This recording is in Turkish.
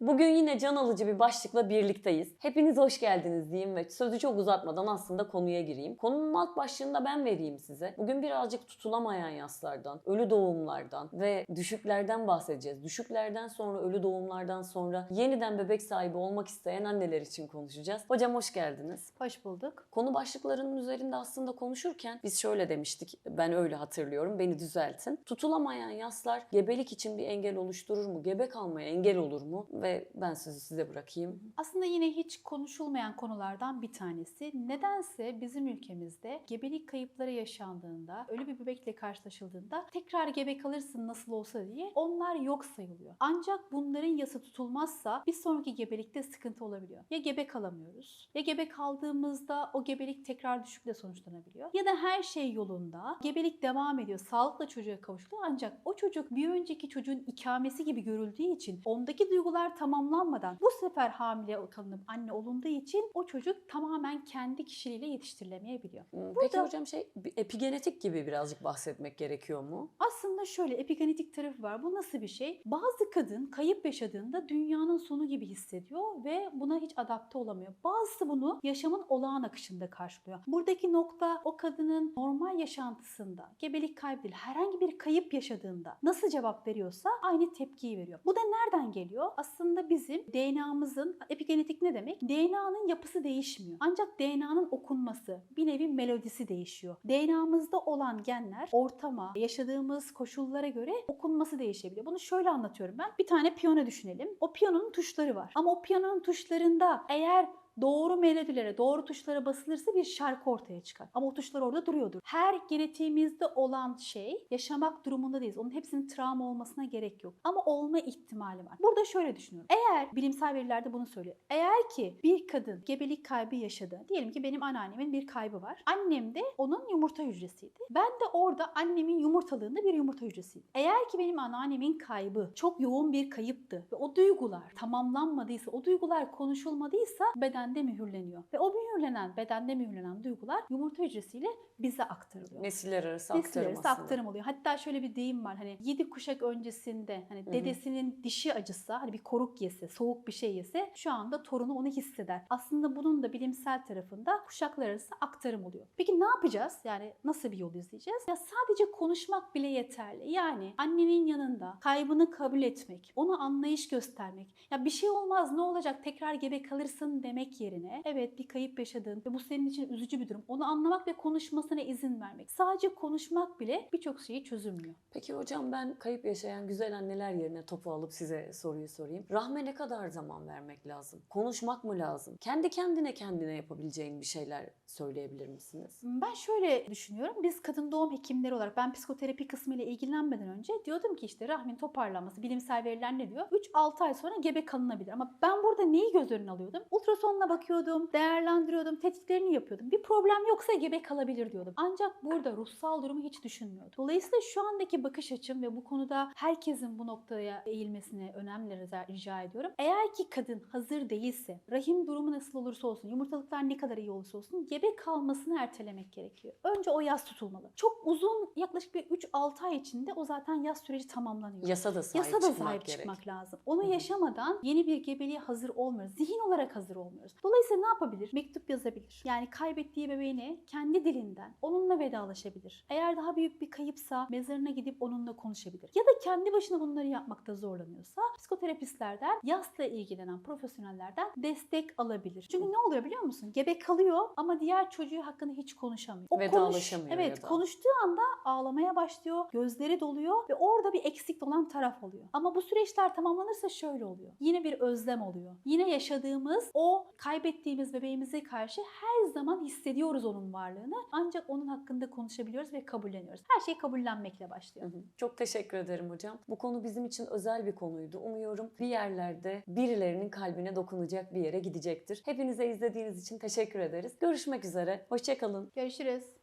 Bugün yine can alıcı bir başlıkla birlikteyiz. Hepiniz hoş geldiniz diyeyim ve sözü çok uzatmadan aslında konuya gireyim. Konunun alt başlığını da ben vereyim size. Bugün birazcık tutulamayan yaslardan, ölü doğumlardan ve düşüklerden bahsedeceğiz. Düşüklerden sonra, ölü doğumlardan sonra yeniden bebek sahibi olmak isteyen anneler için konuşacağız. Hocam hoş geldiniz. Hoş bulduk. Konu başlıklarının üzerinde aslında konuşurken biz şöyle demiştik. Ben öyle hatırlıyorum. Beni düzeltin. Tutulamayan yaslar gebelik için bir engel oluşturur mu? Gebe kalmaya engel olur mu? Ve ben sözü size bırakayım. Aslında yine hiç konuşulmayan konulardan bir tanesi. Nedense bizim ülkemizde gebelik kayıpları yaşandığında, ölü bir bebekle karşılaşıldığında tekrar gebe kalırsın nasıl olsa diye onlar yok sayılıyor. Ancak bunların yasa tutulmazsa bir sonraki gebelikte sıkıntı olabiliyor. Ya gebe kalamıyoruz, ya gebe kaldığımızda o gebelik tekrar düşükle sonuçlanabiliyor. Ya da her şey yolunda, gebelik devam ediyor, sağlıkla çocuğa kavuşuluyor ancak o çocuk bir önceki çocuğun ikamesi gibi görüldüğü için ondaki duygular tamamlanmadan bu sefer hamile kalınıp anne olunduğu için o çocuk tamamen kendi kişiliğiyle yetiştirilemeyebiliyor. Hmm, Peki Burada- hocam şey epigenetik gibi birazcık bahsetmek gerekiyor mu? Aslında şöyle epigenetik tarafı var. Bu nasıl bir şey? Bazı kadın kayıp yaşadığında dünyanın sonu gibi hissediyor ve buna hiç adapte olamıyor. Bazısı bunu yaşamın olağan akışında karşılıyor. Buradaki nokta o kadının normal yaşantısında, gebelik kaybı değil, herhangi bir kayıp yaşadığında nasıl cevap veriyorsa aynı tepkiyi veriyor. Bu da nereden geliyor? Aslında bizim DNA'mızın, epigenetik ne demek? DNA'nın yapısı değişmiyor. Ancak DNA'nın okunması, bir nevi melodisi değişiyor. DNA'mızda olan genler ortama, yaşadığımız koşullara göre okunması değişebiliyor. Bunu şöyle anlatıyorum ben. Bir tane piyano düşünelim. O piyanonun tuşları var. Ama o piyanonun tuşlarında eğer doğru melodilere, doğru tuşlara basılırsa bir şarkı ortaya çıkar. Ama o tuşlar orada duruyordur. Her genetiğimizde olan şey yaşamak durumunda değiliz. Onun hepsinin travma olmasına gerek yok. Ama olma ihtimali var. Burada şöyle düşünüyorum. Eğer bilimsel verilerde bunu söylüyor. Eğer ki bir kadın gebelik kaybı yaşadı. Diyelim ki benim anneannemin bir kaybı var. Annem de onun yumurta hücresiydi. Ben de orada annemin yumurtalığında bir yumurta hücresiydim. Eğer ki benim anneannemin kaybı çok yoğun bir kayıptı ve o duygular tamamlanmadıysa, o duygular konuşulmadıysa bedende mühürleniyor. Ve o mühürlenen, bedende mühürlenen duygular yumurta hücresiyle bize aktarılıyor. Nesiller arası Nesiller aktarım arası aslında. aktarım oluyor. Hatta şöyle bir deyim var hani 7 kuşak öncesinde hani dedesinin dişi acısa hani bir koruk yese, soğuk bir şey yese şu anda torunu onu hisseder. Aslında bunun da bilimsel tarafında kuşaklar arası aktarım oluyor. Peki ne yapacağız? Yani nasıl bir yol izleyeceğiz? Ya sadece konuşmak bile yeterli. Yani annenin yanında kaybını kabul etmek, ona anlayış göstermek. Ya bir şey olmaz ne olacak tekrar gebe kalırsın demek yerine evet bir kayıp yaşadın ve bu senin için üzücü bir durum. Onu anlamak ve konuşmasına izin vermek. Sadece konuşmak bile birçok şeyi çözümlüyor. Peki hocam ben kayıp yaşayan güzel anneler yerine topu alıp size soruyu sorayım. Rahme ne kadar zaman vermek lazım? Konuşmak mı lazım? Kendi kendine kendine yapabileceğin bir şeyler söyleyebilir misiniz? Ben şöyle düşünüyorum. Biz kadın doğum hekimleri olarak ben psikoterapi kısmı ile ilgilenmeden önce diyordum ki işte rahmin toparlanması, bilimsel veriler ne diyor? 3-6 ay sonra gebe kalınabilir. Ama ben burada neyi göz önüne alıyordum? Ultrasonla bakıyordum, değerlendiriyordum, tetkiklerini yapıyordum. Bir problem yoksa gebe kalabilir diyordum. Ancak burada ruhsal durumu hiç düşünmüyordum. Dolayısıyla şu andaki bakış açım ve bu konuda herkesin bu noktaya eğilmesini önemli rica- ediyorum. Eğer ki kadın hazır değilse, rahim durumu nasıl olursa olsun, yumurtalıklar ne kadar iyi olursa olsun gebe kalmasını ertelemek gerekiyor. Önce o yaz tutulmalı. Çok uzun yaklaşık bir 3-6 ay içinde o zaten yaz süreci tamamlanıyor. Yasa da sahip Yasa da çıkmak sahip gerek. çıkmak lazım. Onu yaşamadan yeni bir gebeliğe hazır olmuyoruz. Zihin olarak hazır olmuyoruz. Dolayısıyla ne yapabilir? Mektup yazabilir. Yani kaybettiği bebeğini kendi dilinden onunla vedalaşabilir. Eğer daha büyük bir kayıpsa mezarına gidip onunla konuşabilir. Ya da kendi başına bunları yapmakta zorlanıyorsa psikoterapistlerden, yasla ilgilenen profesyonellerden destek alabilir. Çünkü ne oluyor biliyor musun? Gebe kalıyor ama diğer çocuğu hakkında hiç konuşamıyor. O Vedalaşamıyor evet, ya da. konuştuğu anda ağlamaya başlıyor, gözleri doluyor ve orada bir eksik olan taraf oluyor. Ama bu süreçler tamamlanırsa şöyle oluyor. Yine bir özlem oluyor. Yine yaşadığımız o kaybettiğimiz bebeğimize karşı her zaman hissediyoruz onun varlığını. Ancak onun hakkında konuşabiliyoruz ve kabulleniyoruz. Her şey kabullenmekle başlıyor. Hı hı. Çok teşekkür ederim hocam. Bu konu bizim için özel bir konuydu. Umuyorum bir yerlerde birilerinin kalbine dokunacak bir yere gidecektir. Hepinize izlediğiniz için teşekkür ederiz. Görüşmek üzere. Hoşçakalın. Görüşürüz.